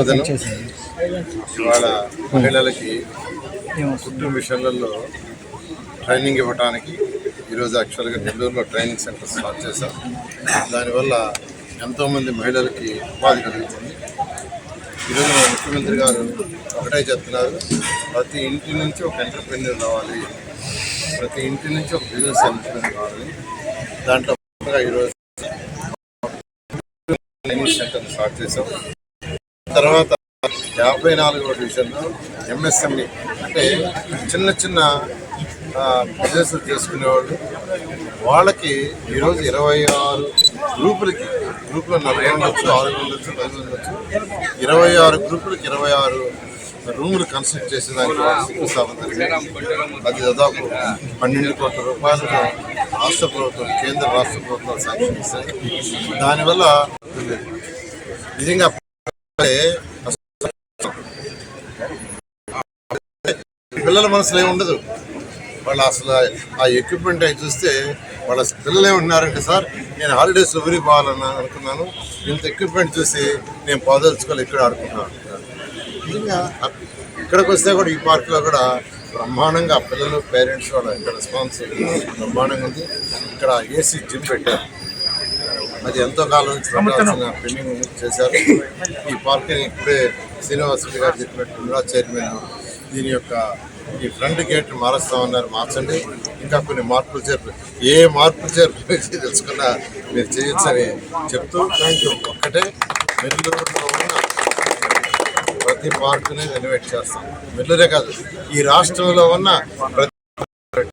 అభివాదనం ఇవాళ మహిళలకి కుటుంబ విషయాలలో ట్రైనింగ్ ఇవ్వడానికి ఈరోజు యాక్చువల్గా నెల్లూరులో ట్రైనింగ్ సెంటర్ స్టార్ట్ చేశాం దానివల్ల ఎంతోమంది మహిళలకి ఉపాధి కలుగుతుంది. ఈరోజు ముఖ్యమంత్రి గారు ఒకటే చెప్తున్నారు ప్రతి ఇంటి నుంచి ఒక ఎంటర్ప్రెన్యూర్ రావాలి ప్రతి ఇంటి నుంచి ఒక బిజినెస్ ఎంటర్ప్రెన్యూర్ రావాలి. దాంట్లో ఈరోజు ట్రైనింగ్ సెంటర్ స్టార్ట్ చేశాం. తర్వాత యాభై నాలుగవ డివిజన్లో ఎంఎస్ఎంఈ అంటే చిన్న చిన్న బిజినెస్ చేసుకునేవాళ్ళు. వాళ్ళకి ఈరోజు ఇరవై ఆరు గ్రూపులకి గ్రూపులో నలభై ఉండొచ్చు ఆరు ఉండొచ్చు పది ఉండొచ్చు. ఇరవై ఆరు గ్రూపులకి ఇరవై ఆరు రూములు కన్స్ట్రక్ట్ చేసేదానికి శంకుస్థాపన జరిగింది. అది దాదాపు పన్నెండు కోట్ల రూపాయలు రాష్ట్ర ప్రభుత్వం కేంద్ర రాష్ట్ర ప్రభుత్వాలు శాంక్షన్ ఇస్తాయి దానివల్ల నిజంగా పిల్లల మనసులో ఏమి ఉండదు. వాళ్ళు అసలు ఆ ఎక్విప్మెంట్ అవి చూస్తే వాళ్ళ పిల్లలే ఉన్నారంటే సార్ నేను హాలిడేస్ ఊరికి పోవాలని అనుకున్నాను. ఇంత ఎక్విప్మెంట్ చూసి నేను పోదలుచుకోవాలి ఇక్కడ ఆడుకుంటున్నాను. నిజంగా ఇక్కడికి వస్తే కూడా ఈ పార్క్లో కూడా బ్రహ్మాండంగా పిల్లలు పేరెంట్స్ కూడా ఇక్కడ రెస్పాన్స్ బ్రహ్మాండంగా ఉంది. ఇక్కడ ఏసీ జిమ్ పెట్టారు. అది ఎంతో కాలం నుంచి పెట్టాల్సిన పెండింగ్ చేశారు. ఈ పార్క్ని ఇప్పుడే శ్రీనివాసరెడ్డి గారు చెప్పినట్టు కూడా చైర్మన్ దీని యొక్క ఈ ఫ్రంట్ గేట్ మారుస్తామన్నారు మార్చండి. ఇంకా కొన్ని మార్పులు చేర్పు ఏ మార్పులు చేర్పు తెలుసుకున్నా మీరు చేయొచ్చని చెప్తూ ఒక్కటే నెల్లూరులో ఉన్న ప్రతి పార్కుని రెనోవేట్ చేస్తాం. నెల్లూరే కాదు ఈ రాష్ట్రంలో ఉన్న ప్రతి ప్రతి